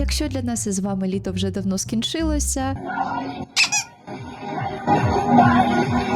Якщо для нас із вами літо вже давно скінчилося,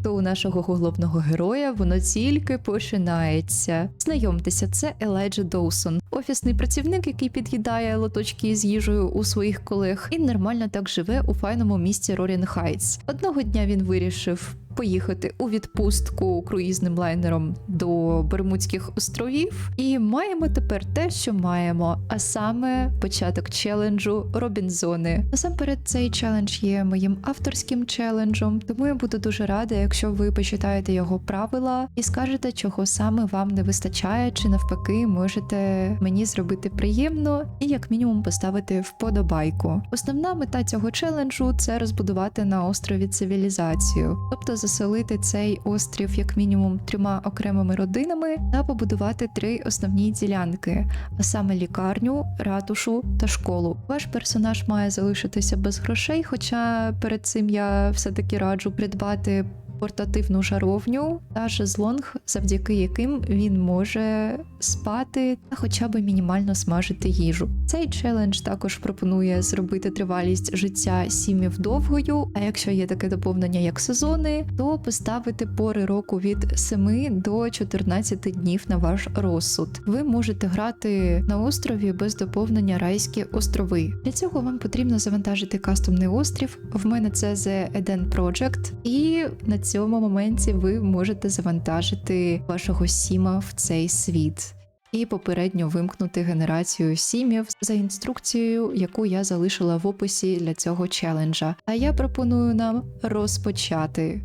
то у нашого головного героя воно тільки починається. Знайомтеся, це Елайджа Доусон, офісний працівник, який під'їдає лоточки з їжею у своїх колег, і нормально так живе у файному місті Рорін Хайтс. Одного дня він вирішив. Поїхати у відпустку круїзним лайнером до Бермудських островів, і маємо тепер те, що маємо, а саме початок челенджу Робінзони. Насамперед, цей челендж є моїм авторським челенджем, тому я буду дуже рада, якщо ви почитаєте його правила і скажете, чого саме вам не вистачає, чи навпаки можете мені зробити приємно і як мінімум поставити вподобайку. Основна мета цього челенджу це розбудувати на острові цивілізацію, тобто заселити цей острів як мінімум трьома окремими родинами та побудувати три основні ділянки, а саме лікарню, ратушу та школу. Ваш персонаж має залишитися без грошей, хоча перед цим я все-таки раджу придбати портативну жаровню та шезлонг, завдяки яким він може спати та хоча б мінімально смажити їжу. Цей челендж також пропонує зробити тривалість життя сім'їв довгою. А якщо є таке доповнення як сезони, то поставити пори року від 7 до 14 днів на ваш розсуд. Ви можете грати на острові без доповнення райські острови. Для цього вам потрібно завантажити кастомний острів. В мене це The Eden Project, і на цьому моменті ви можете завантажити вашого сіма в цей світ. І попередньо вимкнути генерацію сімів за інструкцією, яку я залишила в описі для цього челенджа. А я пропоную нам розпочати.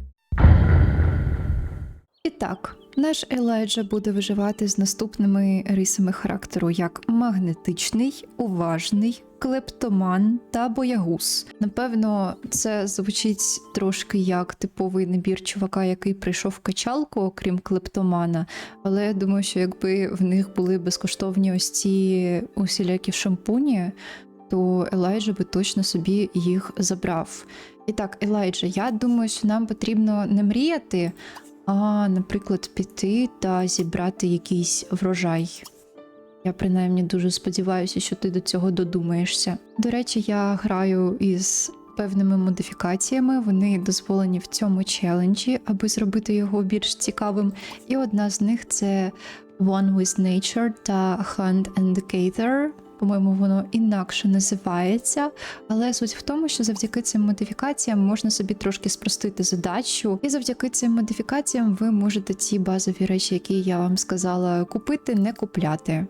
І так, наш Елайджа буде виживати з наступними рисами характеру: як магнетичний, уважний, клептоман та боягуз. Напевно, це звучить трошки як типовий набір чувака, який прийшов в качалку, окрім клептомана. Але я думаю, що якби в них були безкоштовні ось ці усілякі шампуні, то Елайджа би точно собі їх забрав. І так, Елайджа, я думаю, що нам потрібно не мріяти, а, наприклад, піти та зібрати якийсь врожай. Я принаймні дуже сподіваюся, що ти до цього додумаєшся. До речі, я граю із певними модифікаціями. Вони дозволені в цьому челенджі, аби зробити його більш цікавим. І одна з них це One with Nature та Hunt Indicator. По-моєму, воно інакше називається, але суть в тому, що завдяки цим модифікаціям можна собі трошки спростити задачу, і завдяки цим модифікаціям ви можете ці базові речі, які я вам сказала, купити, не купляти.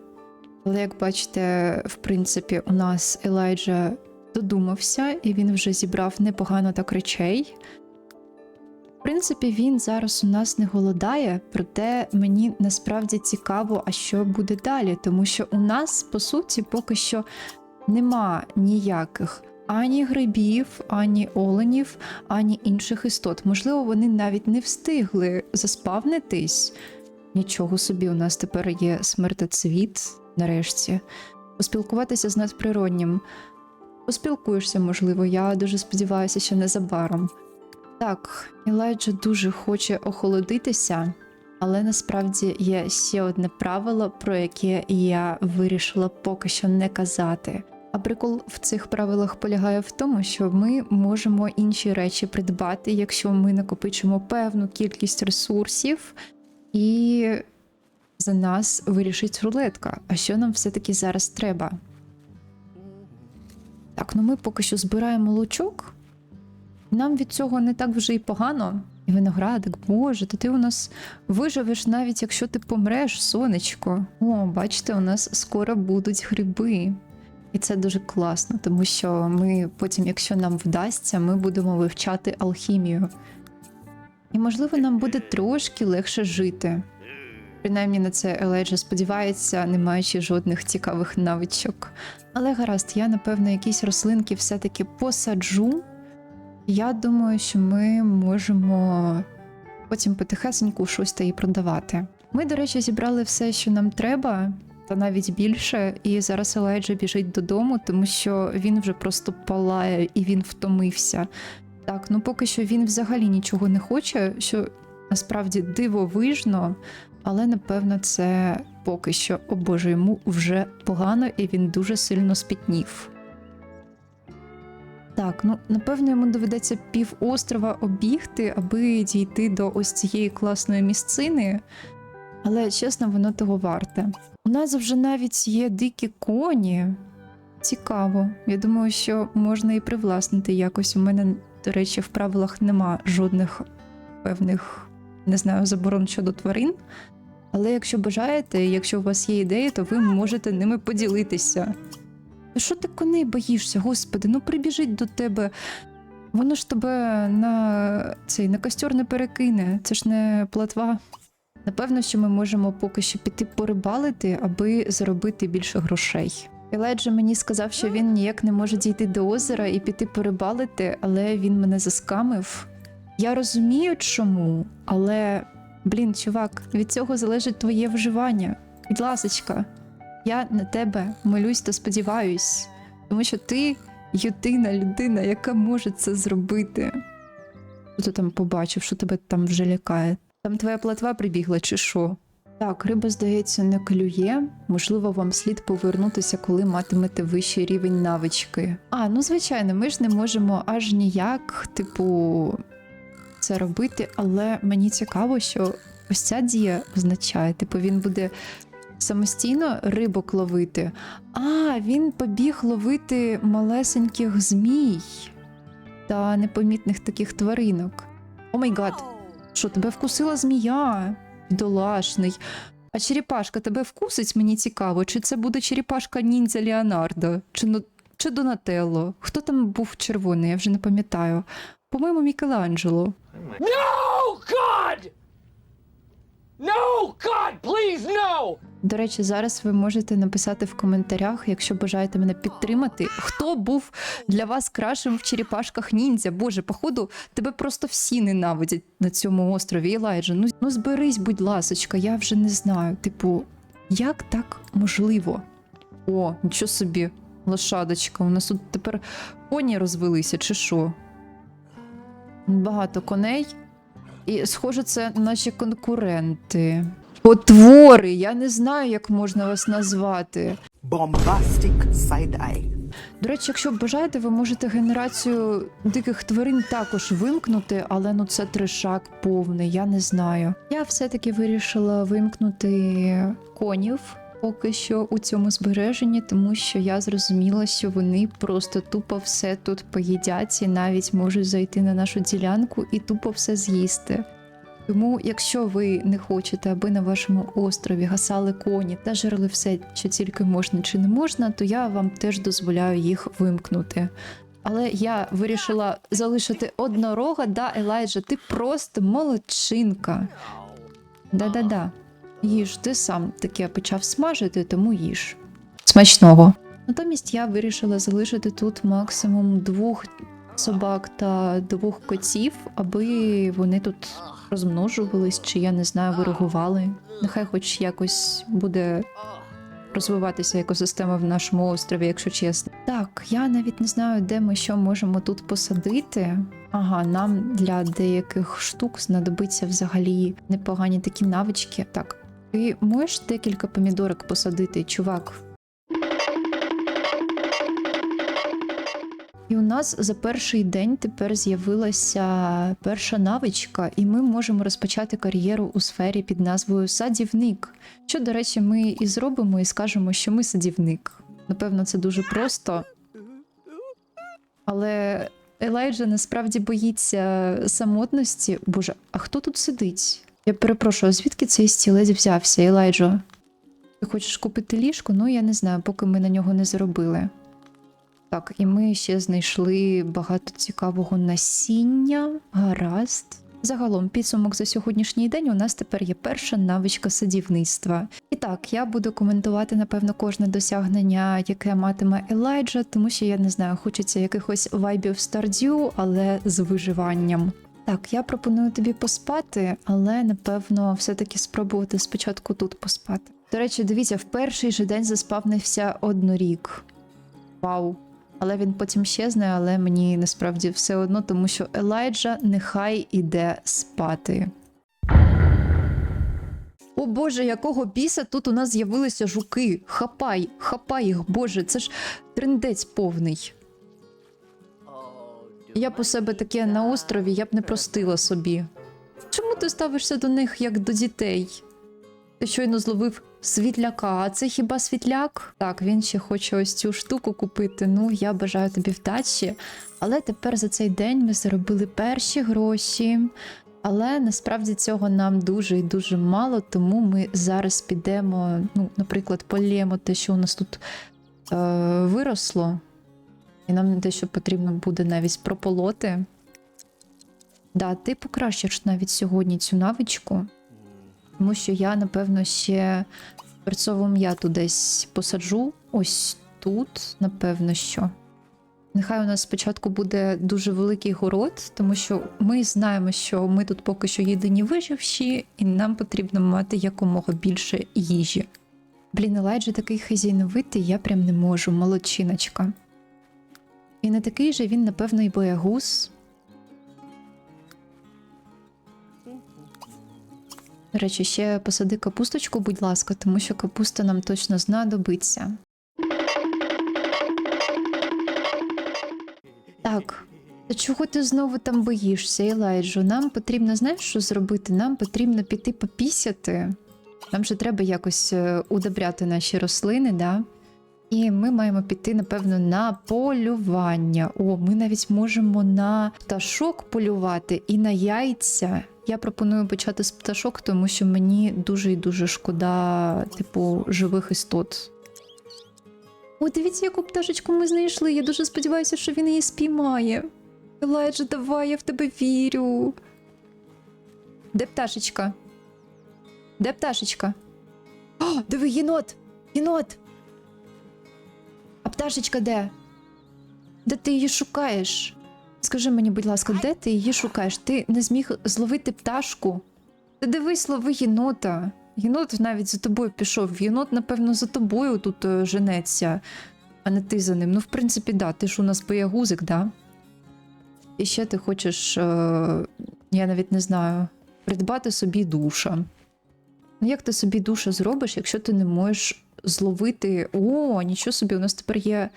Але як бачите, в принципі, у нас Елайджа додумався, і він вже зібрав непогано так речей. Принципі, він зараз у нас не голодає, проте мені насправді цікаво, а що буде далі, тому що у нас, по суті, поки що нема ніяких ані грибів, ані оленів, ані інших істот. Можливо, вони навіть не встигли заспавнитись. Нічого собі, у нас тепер є смертоцвіт, нарешті. Поспілкуватися з надприроднім. Поспілкуєшся, можливо, я дуже сподіваюся, що незабаром. Так, Елайджа дуже хоче охолодитися, але насправді є ще одне правило, про яке я вирішила поки що не казати. А прикол в цих правилах полягає в тому, що ми можемо інші речі придбати, якщо ми накопичимо певну кількість ресурсів, і за нас вирішить рулетка. А що нам все-таки зараз треба? Так, ну ми поки що збираємо лучок. Нам від цього не так вже й погано. І виноградик, боже, то ти у нас виживеш навіть якщо ти помреш, сонечко. О, бачите, у нас скоро будуть гриби. І це дуже класно, тому що ми потім, якщо нам вдасться, ми будемо вивчати алхімію. І, можливо, нам буде трошки легше жити. Принаймні на це Еледжа сподівається, не маючи жодних цікавих навичок. Але гаразд, я, напевно, якісь рослинки все-таки посаджу. Я думаю, що ми можемо потім потихесеньку щось та і продавати. Ми, до речі, зібрали все, що нам треба, та навіть більше. І зараз Елайджа біжить додому, тому що він вже просто палає і він втомився. Так, ну поки що він взагалі нічого не хоче, що насправді дивовижно, але напевно це поки що, о боже, йому вже погано і він дуже сильно спітнів. Так, ну напевно йому доведеться пів острова обігти, аби дійти до ось цієї класної місцини. Але чесно, воно того варте. У нас вже навіть є дикі коні. Цікаво. Я думаю, що можна і привласнити якось. У мене, до речі, в правилах нема жодних певних, не знаю, заборон щодо тварин. Але якщо бажаєте, якщо у вас є ідеї, то ви можете ними поділитися. Що ти коней боїшся, господи? Ну прибіжить до тебе. Воно ж тебе на цей на костер не перекине. Це ж не платва. Напевно, що ми можемо поки що піти порибалити, аби заробити більше грошей. Елайджа мені сказав, що він ніяк не може дійти до озера і піти порибалити, але він мене заскамив. Я розумію, чому, але блін, чувак, від цього залежить твоє вживання. Будь ласочка, я на тебе молюсь та сподіваюсь, тому що ти єдина людина, яка може це зробити. Ти там побачив, що тебе там вже лякає? Там твоя платва прибігла, чи що? Так, риба, здається, не клює. Можливо, вам слід повернутися, коли матимете вищий рівень навички. А, ну звичайно, ми ж не можемо аж ніяк, типу, це робити, але мені цікаво, що ось ця дія означає, типу, він буде самостійно рибок ловити. А, він побіг ловити малесеньких змій та непомітних таких тваринок. О май гад, що тебе вкусила змія? Долашний. А черепашка тебе вкусить, мені цікаво, чи це буде черепашка ніндзя Леонардо, чи, чи Донателло? Хто там був червоний, я вже не пам'ятаю. По-моєму, Мікеланджело. No, God! No, God, please, no! До речі, зараз ви можете написати в коментарях, якщо бажаєте мене підтримати, хто був для вас кращим в черепашках ніндзя. Боже, походу, тебе просто всі ненавидять на цьому острові. Елайджа, ну, ну зберись, будь ласочка, я вже не знаю. Типу, як так можливо? О, нічого собі, лошадочка. У нас тут тепер коні розвелися, чи що? Багато коней. І, схоже, це наші конкуренти. Потвори, я не знаю, як можна вас назвати. side eye. До речі, якщо бажаєте, ви можете генерацію диких тварин також вимкнути, але ну це трешак повний, я не знаю. Я все-таки вирішила вимкнути конів поки що у цьому збереженні, тому що я зрозуміла, що вони просто тупо все тут поїдять і навіть можуть зайти на нашу ділянку і тупо все з'їсти. Тому, якщо ви не хочете, аби на вашому острові гасали коні та жерли все, що тільки можна чи не можна, то я вам теж дозволяю їх вимкнути. Але я вирішила залишити однорога, да, Елайджа, ти просто молодчинка. Да-да-да. Їж, ти сам таке почав смажити, тому їж. Смачного. Натомість я вирішила залишити тут максимум двох собак та двох котів, аби вони тут розмножувались, чи я не знаю, вирогували. Нехай хоч якось буде розвиватися екосистема в нашому острові, якщо чесно. Так, я навіть не знаю, де ми що можемо тут посадити. Ага, нам для деяких штук знадобиться взагалі непогані такі навички. Так, ти можеш декілька помідорок посадити, чувак? І у нас за перший день тепер з'явилася перша навичка, і ми можемо розпочати кар'єру у сфері під назвою садівник. Що, до речі, ми і зробимо, і скажемо, що ми садівник. Напевно, це дуже просто. Але Елайджа насправді боїться самотності. Боже, а хто тут сидить? Я перепрошую, звідки цей стілець взявся, Елайджо? Ти хочеш купити ліжко? Ну, я не знаю, поки ми на нього не заробили. Так, і ми ще знайшли багато цікавого насіння. Гаразд. Загалом, підсумок за сьогоднішній день у нас тепер є перша навичка садівництва. І так, я буду коментувати, напевно, кожне досягнення, яке матиме Елайджа, тому що я не знаю, хочеться якихось вайбів Стардю, але з виживанням. Так, я пропоную тобі поспати, але напевно все-таки спробувати спочатку тут поспати. До речі, дивіться, в перший же день заспавнився однорік. Вау. Але він потім щезне, але мені насправді все одно, тому що Елайджа нехай іде спати. О Боже, якого біса тут у нас з'явилися жуки. Хапай, хапай їх, Боже, це ж трендець повний. Я у себе таке на острові, я б не простила собі. Чому ти ставишся до них як до дітей? Ти щойно зловив світляка, а це хіба світляк? Так, він ще хоче ось цю штуку купити. Ну, я бажаю тобі вдачі. Але тепер за цей день ми заробили перші гроші. Але насправді цього нам дуже і дуже мало, тому ми зараз підемо, ну, наприклад, полємо те, що у нас тут е, виросло. І нам дещо потрібно буде навіть прополоти. Да, ти покращиш навіть сьогодні цю навичку, тому що я, напевно, ще перцову м'яту десь посаджу. Ось тут, напевно, що. Нехай у нас спочатку буде дуже великий город, тому що ми знаємо, що ми тут поки що єдині виживші, і нам потрібно мати якомога більше їжі. Блін, Елайджа такий хазяйновитий, я прям не можу, молодчиночка. І не такий же він, напевно, і боягуз. До речі, ще посади капусточку, будь ласка, тому що капуста нам точно знадобиться. Так, та чого ти знову там боїшся, Елайджо? Нам потрібно, знаєш, що зробити? Нам потрібно піти попісяти. Нам же треба якось е, удобряти наші рослини, да? І ми маємо піти, напевно, на полювання. О, ми навіть можемо на пташок полювати і на яйця. Я пропоную почати з пташок, тому що мені дуже і дуже шкода, типу, живих істот. О, дивіться, яку пташечку ми знайшли. Я дуже сподіваюся, що він її спіймає. Елайджа, давай, я в тебе вірю. Де пташечка? Де пташечка? О, диви, єнот! Єнот! А пташечка де? Де ти її шукаєш? Скажи мені, будь ласка, де ти її шукаєш? Ти не зміг зловити пташку? Ти дивись, лови єнота. Єнот навіть за тобою пішов. Єнот, напевно, за тобою тут е, женеться, а не ти за ним. Ну, в принципі, да, ти ж у нас боягузик, да? І ще ти хочеш, е, я навіть не знаю, придбати собі душа. Ну, як ти собі душа зробиш, якщо ти не можеш зловити. О, нічого собі, у нас тепер є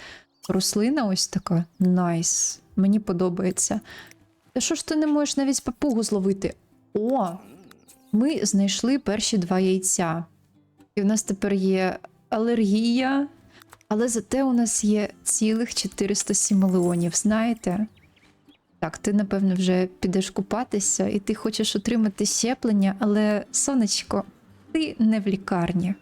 рослина ось така. Найс. Мені подобається. Та що ж ти не можеш навіть папугу зловити? О! Ми знайшли перші два яйця. І в нас тепер є алергія, але зате у нас є цілих 407 мільйонів, знаєте? Так, ти, напевно, вже підеш купатися, і ти хочеш отримати щеплення, але, сонечко, ти не в лікарні.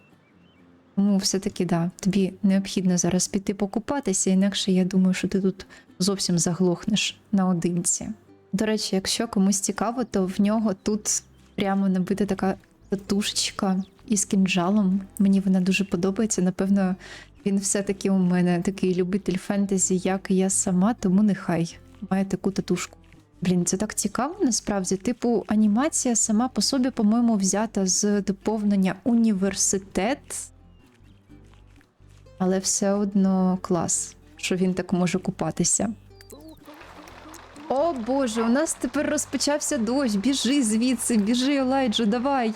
Тому все-таки да, тобі необхідно зараз піти покупатися, інакше я думаю, що ти тут зовсім заглохнеш наодинці. До речі, якщо комусь цікаво, то в нього тут прямо набита така татушечка із кінжалом. Мені вона дуже подобається. Напевно, він все-таки у мене такий любитель фентезі, як і я сама, тому нехай має таку татушку. Блін, це так цікаво насправді. Типу, анімація сама по собі, по-моєму, взята з доповнення університет. Але все одно клас, що він так може купатися. О Боже, у нас тепер розпочався дощ. Біжи звідси, біжи, Елайджо, давай.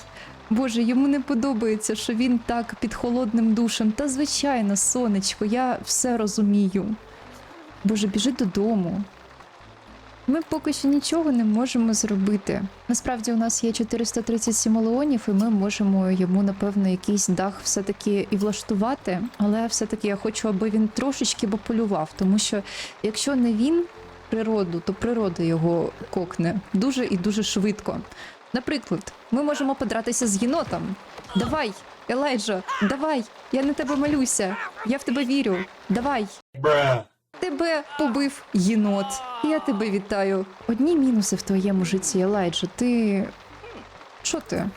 Боже, йому не подобається, що він так під холодним душем. Та звичайно, сонечко, я все розумію. Боже, біжи додому. Ми поки що нічого не можемо зробити. Насправді у нас є 437 леонів, і ми можемо йому, напевно, якийсь дах все-таки і влаштувати. Але все-таки я хочу, аби він трошечки пополював, тому що якщо не він природу, то природа його кокне дуже і дуже швидко. Наприклад, ми можемо подратися з єнотом. Давай, Елайджа, давай, я на тебе малюся. Я в тебе вірю. Давай. Тебе побив єнот. Я тебе вітаю. Одні мінуси в твоєму житті, Елайджа. Ти. Що ти?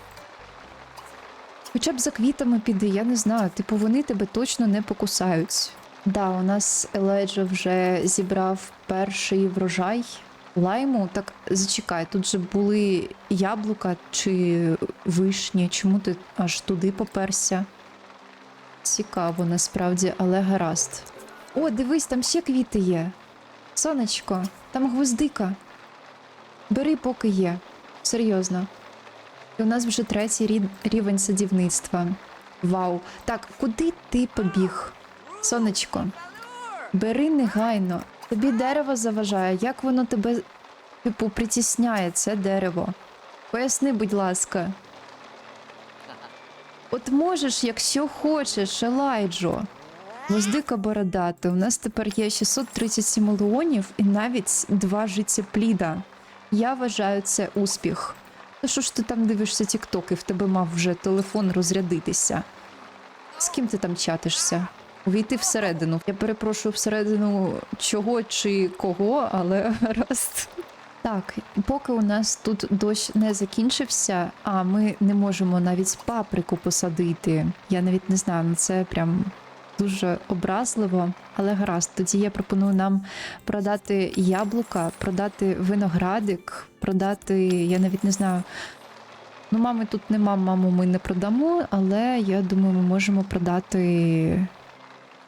Хоча б за квітами піди, я не знаю. Типу, вони тебе точно не покусають. Да, у нас Елайджа вже зібрав перший врожай лайму. Так зачекай, тут же були яблука чи вишні. Чому ти аж туди поперся? Цікаво, насправді, але гаразд. О, дивись, там ще квіти є. Сонечко, там гвоздика. Бери, поки є. Серйозно. І у нас вже третій рівень садівництва. Вау. Так, куди ти побіг? Сонечко, бери негайно. Тобі дерево заважає, як воно тебе, типу, притісняє, це дерево. Поясни, будь ласка. От можеш, якщо хочеш, Елайджо. Гвоздика бородати. У нас тепер є 637 леонів і навіть два життєпліда. Я вважаю це успіх. Та що ж ти там дивишся тіктоки, в тебе мав вже телефон розрядитися. З ким ти там чатишся? Увійти всередину. Я перепрошую всередину чого чи кого, але гаразд. Так, поки у нас тут дощ не закінчився, а ми не можемо навіть паприку посадити. Я навіть не знаю, ну це прям дуже образливо, але гаразд. Тоді я пропоную нам продати яблука, продати виноградик, продати, я навіть не знаю. Ну, мами тут нема, маму ми не продамо, але я думаю, ми можемо продати.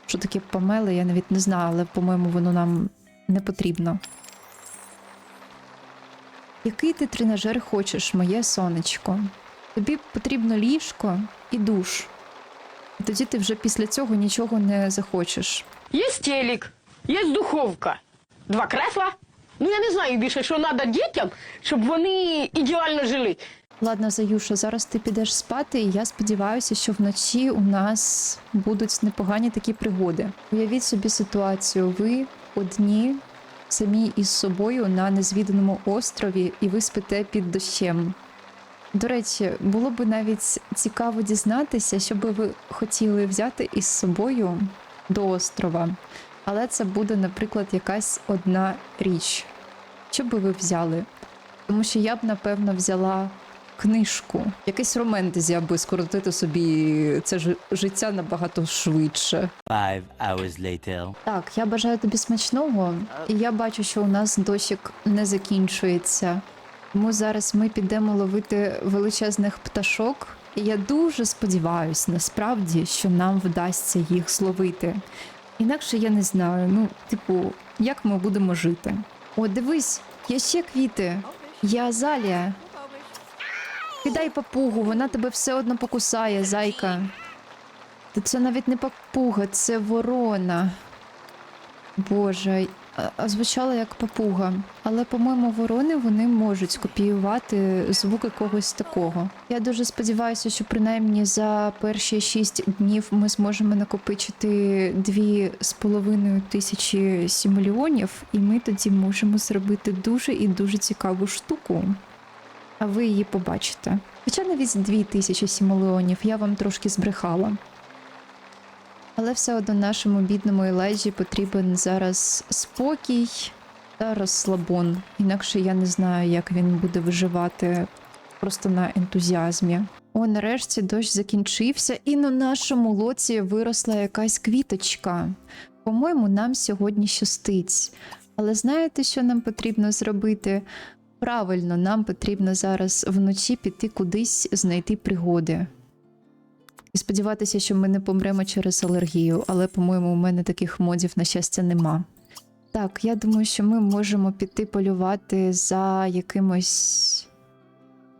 Що таке помеле, я навіть не знаю, але, по-моєму, воно нам не потрібно. Який ти тренажер хочеш, моє сонечко? Тобі потрібно ліжко і душ. Тоді ти вже після цього нічого не захочеш. Є телек, є духовка, два кресла. Ну я не знаю більше, що треба дітям, щоб вони ідеально жили. Ладно, Заюша, зараз ти підеш спати, і я сподіваюся, що вночі у нас будуть непогані такі пригоди. Уявіть собі ситуацію: ви одні, самі із собою на незвіданому острові, і ви спите під дощем. До речі, було б навіть цікаво дізнатися, що би ви хотіли взяти із собою до острова. Але це буде, наприклад, якась одна річ. Що би ви взяли? Тому що я б, напевно, взяла книжку, якийсь романтезі, аби скоротити собі це ж- життя набагато швидше. Five hours later. Так, я бажаю тобі смачного, і я бачу, що у нас дощик не закінчується. Тому зараз ми підемо ловити величезних пташок. І я дуже сподіваюся, насправді, що нам вдасться їх зловити. Інакше я не знаю, ну, типу, як ми будемо жити. О, дивись, є ще квіти. Є азалія. Кидай папугу, вона тебе все одно покусає, зайка. Та це навіть не папуга, це ворона. Боже, а, а як папуга. Але, по-моєму, ворони вони можуть копіювати звук якогось такого. Я дуже сподіваюся, що принаймні за перші шість днів ми зможемо накопичити дві з половиною тисячі сімільйонів, і ми тоді можемо зробити дуже і дуже цікаву штуку. А ви її побачите. Хоча навіть дві тисячі сімільйонів я вам трошки збрехала. Але все одно нашому бідному Ележі потрібен зараз спокій та розслабон. Інакше я не знаю, як він буде виживати просто на ентузіазмі. О, нарешті дощ закінчився, і на нашому лоці виросла якась квіточка. По-моєму, нам сьогодні щастить. Але знаєте, що нам потрібно зробити? Правильно, нам потрібно зараз вночі піти кудись знайти пригоди. І сподіватися, що ми не помремо через алергію, але, по-моєму, у мене таких модів, на щастя, нема. Так, я думаю, що ми можемо піти полювати за якимось.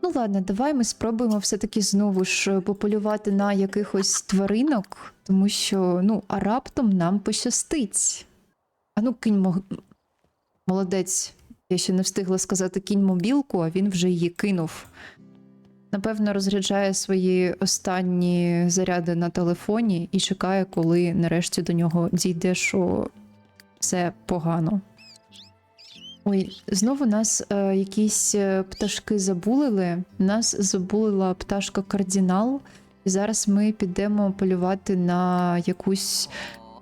Ну ладно, давай ми спробуємо все-таки знову ж пополювати на якихось тваринок, тому що, ну, а раптом нам пощастить. А ну, кинь мо... молодець. Я ще не встигла сказати кінь мобілку, а він вже її кинув. Напевно, розряджає свої останні заряди на телефоні і чекає, коли нарешті до нього дійде, що все погано. Ой, знову нас е, якісь е, пташки забулили. Нас забулила пташка кардинал, і зараз ми підемо полювати на якусь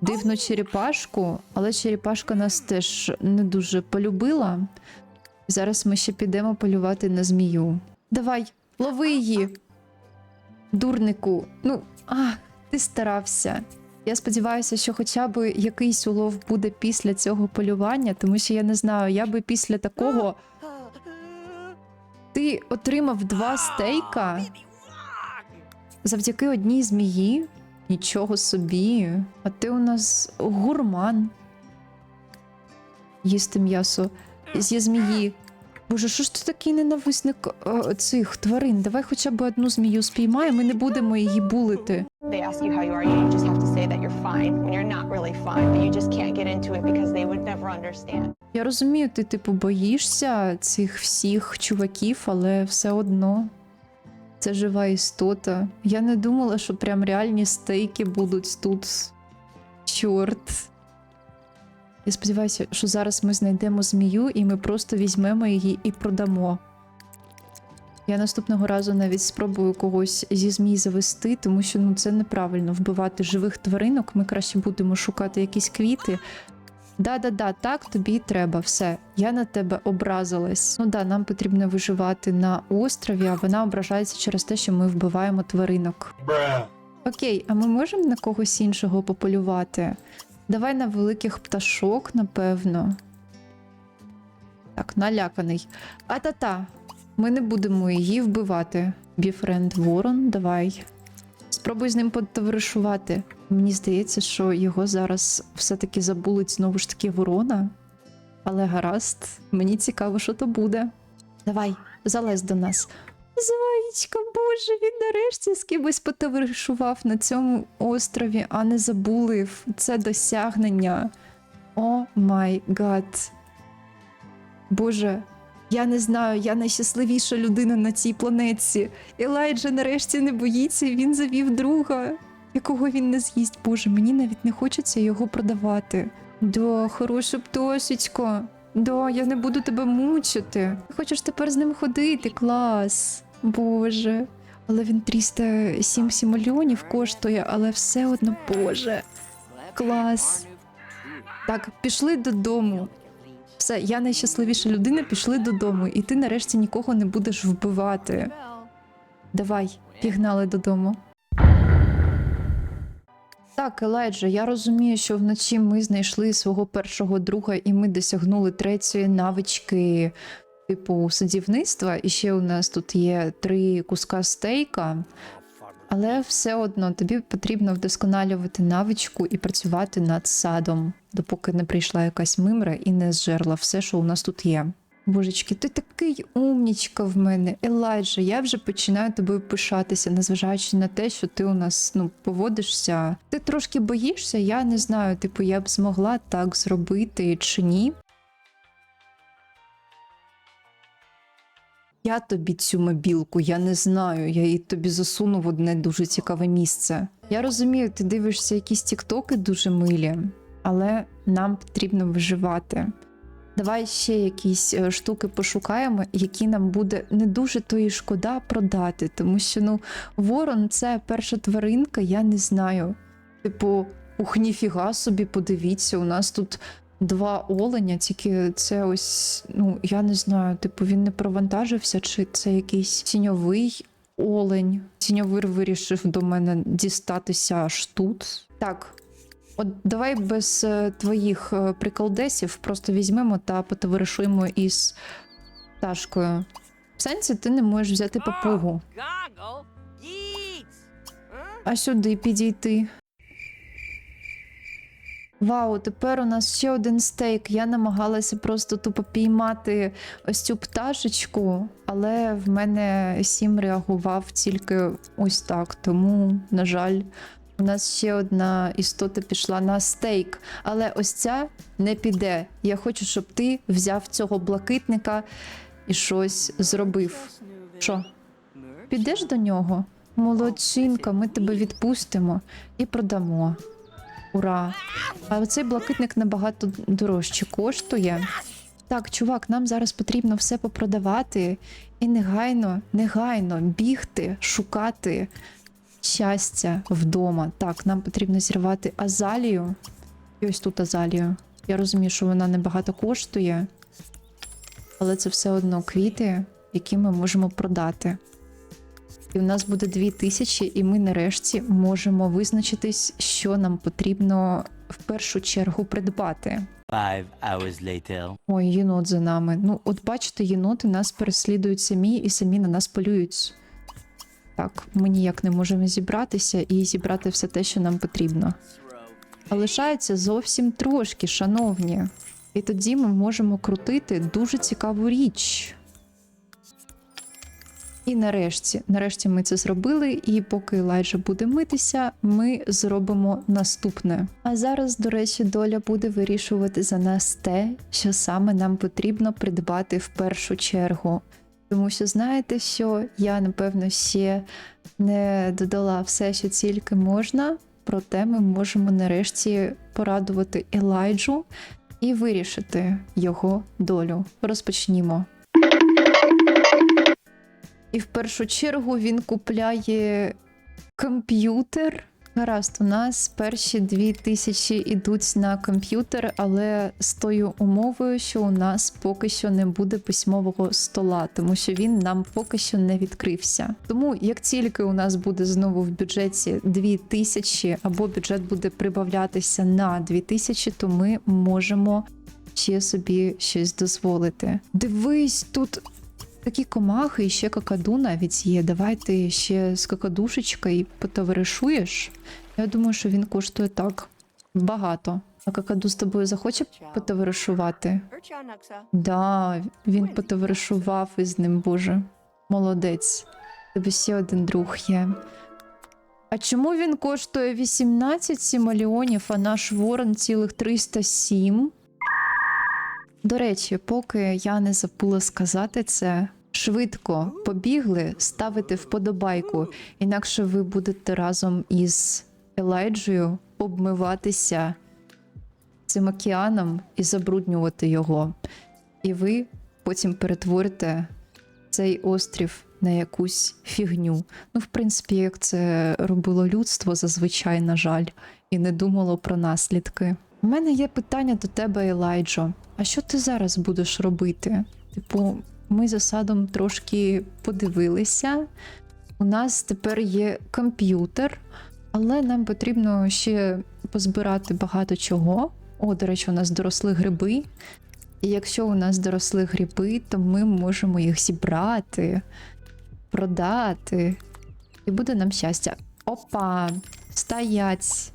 дивну черепашку, але черепашка нас теж не дуже полюбила. Зараз ми ще підемо полювати на змію. Давай, лови її. Дурнику. Ну, а, ти старався. Я сподіваюся, що хоча б якийсь улов буде після цього полювання, тому що я не знаю, я би після такого. Ти отримав два стейка завдяки одній змії. Нічого собі. А ти у нас гурман. Їсти м'ясо зі змії. Боже, що ж ти такий ненависник е, цих тварин? Давай хоча б одну змію спіймаємо, і не будемо її булити. they ask you how you are, you just have to say that you're fine when you're not really fine, but you just can't get into it because they would never understand. Я розумію, ти типу боїшся цих всіх чуваків, але все одно це жива істота. Я не думала, що прям реальні стейки будуть тут. Чорт. Я сподіваюся, що зараз ми знайдемо змію і ми просто візьмемо її і продамо. Я наступного разу навіть спробую когось зі змій завести, тому що ну це неправильно вбивати живих тваринок. Ми краще будемо шукати якісь квіти, Да-да-да, так тобі треба, все. Я на тебе образилась. Ну да, нам потрібно виживати на острові, а вона ображається через те, що ми вбиваємо тваринок. Окей, а ми можемо на когось іншого пополювати? Давай на великих пташок, напевно. Так, наляканий. А-та-та, ми не будемо її вбивати. Біфренд Ворон, давай. Спробуй з ним потоваришувати. Мені здається, що його зараз все-таки забулить знову ж таки ворона. Але гаразд, мені цікаво, що то буде. Давай, залазь до нас. Зоїчка, боже, він нарешті з кимось потоваришував на цьому острові, а не забулив. Це досягнення. О май гад. Боже, я не знаю, я найщасливіша людина на цій планеті. Елайджа нарешті не боїться, він завів друга, якого він не з'їсть. Боже, мені навіть не хочеться його продавати. Да, хороша пташечко. Да, я не буду тебе мучити. Хочеш тепер з ним ходити, клас. Боже. Але він 307 сімольонів коштує, але все одно, Боже. Клас. Так, пішли додому. Все, я найщасливіша людина, пішли додому, і ти нарешті нікого не будеш вбивати. Давай, пігнали додому. Так, Елайджа, я розумію, що вночі ми знайшли свого першого друга і ми досягнули третьої навички типу садівництва. І ще у нас тут є три куска стейка. Але все одно тобі потрібно вдосконалювати навичку і працювати над садом, допоки не прийшла якась мимра і не зжерла все, що у нас тут є. Божечки, ти такий умнічка в мене, Елайджа. Я вже починаю тобою пишатися, незважаючи на те, що ти у нас ну поводишся. Ти трошки боїшся, я не знаю, типу, я б змогла так зробити чи ні. Я тобі цю мобілку, я не знаю. Я її тобі засуну в одне дуже цікаве місце. Я розумію, ти дивишся якісь тіктоки дуже милі, але нам потрібно виживати. Давай ще якісь е, штуки пошукаємо, які нам буде не дуже то і шкода продати, тому що ну ворон це перша тваринка, я не знаю. Типу, ух, ніфіга собі, подивіться, у нас тут два оленя, тільки це ось, ну я не знаю, типу він не провантажився, чи це якийсь тіньовий олень. Тіньовир вирішив до мене дістатися аж тут. Так. От давай без е, твоїх е, приколдесів просто візьмемо та потоваришуємо із пташкою. В сенсі ти не можеш взяти папугу. А сюди підійти. Вау, тепер у нас ще один стейк. Я намагалася просто тупо піймати ось цю пташечку, але в мене сім реагував тільки ось так. Тому, на жаль, у нас ще одна істота пішла на стейк. Але ось ця не піде. Я хочу, щоб ти взяв цього блакитника і щось зробив. Що? Підеш до нього? Молодчинка, ми тебе відпустимо і продамо. Ура! А оцей блакитник набагато дорожче коштує. Так, чувак, нам зараз потрібно все попродавати і негайно, негайно бігти, шукати щастя вдома. Так, нам потрібно зірвати азалію. І ось тут азалію. Я розумію, що вона небагато коштує, але це все одно квіти, які ми можемо продати. І в нас буде дві тисячі, і ми нарешті можемо визначитись, що нам потрібно в першу чергу придбати. Five hours later. Ой, єнот за нами. Ну, от бачите, єноти нас переслідують самі і самі на нас полюють. Так, ми ніяк не можемо зібратися і зібрати все те, що нам потрібно. А лишається зовсім трошки, шановні. І тоді ми можемо крутити дуже цікаву річ. І нарешті, нарешті ми це зробили, і поки Елайджа буде митися, ми зробимо наступне. А зараз, до речі, доля буде вирішувати за нас те, що саме нам потрібно придбати в першу чергу. Тому що знаєте, що я напевно ще не додала все, що тільки можна, проте ми можемо нарешті порадувати Елайджу і вирішити його долю. Розпочнімо. І в першу чергу він купляє комп'ютер. Гаразд, у нас перші дві тисячі йдуть на комп'ютер, але з тою умовою, що у нас поки що не буде письмового стола, тому що він нам поки що не відкрився. Тому як тільки у нас буде знову в бюджеті дві тисячі, або бюджет буде прибавлятися на дві тисячі, то ми можемо ще собі щось дозволити. Дивись, тут такі комахи і ще какаду навіть є. Давай ти ще з какадушечкою потоваришуєш. Я думаю, що він коштує так багато. А какаду з тобою захоче потоваришувати? Да, він потоваришував із ним, боже. Молодець. Тобі ще один друг є. А чому він коштує 18 сімаліонів, а наш ворон цілих 307? До речі, поки я не забула сказати це, швидко побігли ставити вподобайку, інакше ви будете разом із Елайджею обмиватися цим океаном і забруднювати його. І ви потім перетворите цей острів на якусь фігню. Ну, в принципі, як це робило людство зазвичай, на жаль, і не думало про наслідки. У мене є питання до тебе, Елайджо. А що ти зараз будеш робити? Типу, ми за садом трошки подивилися. У нас тепер є комп'ютер, але нам потрібно ще позбирати багато чого. О, до речі, у нас доросли гриби. І якщо у нас доросли гриби, то ми можемо їх зібрати, продати. І буде нам щастя. Опа! Стоять!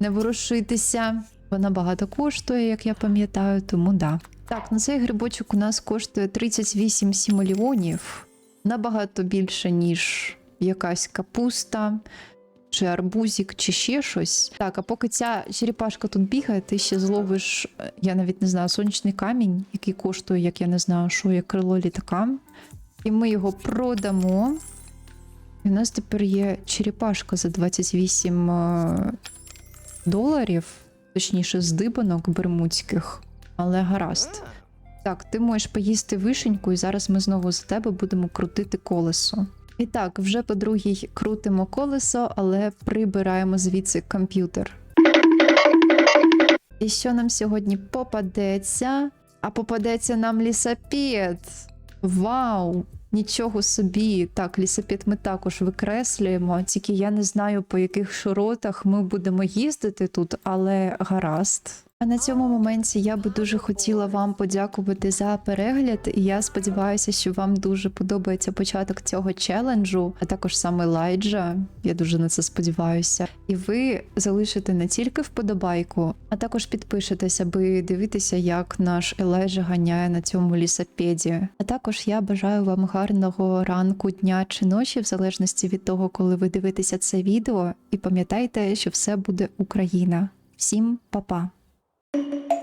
Не ворушитися. Вона багато коштує, як я пам'ятаю, тому да. Так, на цей грибочок у нас коштує 38 сімоліонів. Набагато більше, ніж якась капуста, чи арбузик, чи ще щось. Так, а поки ця черепашка тут бігає, ти ще зловиш, е, я навіть не знаю, сонячний камінь, який коштує, як я не знаю, що як крило літака. І ми його продамо. І у нас тепер є черепашка за 28 е, доларів, точніше, здибанок бермудських, але гаразд. Так, ти можеш поїсти вишеньку, і зараз ми знову за тебе будемо крутити колесо. І так, вже по другій крутимо колесо, але прибираємо звідси комп'ютер. І що нам сьогодні попадеться? А попадеться нам лісапід. Вау! Нічого собі. Так, лісопід ми також викреслюємо, тільки я не знаю, по яких широтах ми будемо їздити тут, але гаразд. А на цьому моменті я би дуже хотіла вам подякувати за перегляд. І я сподіваюся, що вам дуже подобається початок цього челенджу, а також саме Лайджа. Я дуже на це сподіваюся. І ви залишите не тільки вподобайку, а також підпишетесь, аби дивитися, як наш Елайджа ганяє на цьому лісапеді. А також я бажаю вам гарного ранку, дня чи ночі, в залежності від того, коли ви дивитеся це відео. І пам'ятайте, що все буде Україна. Всім па-па! thank you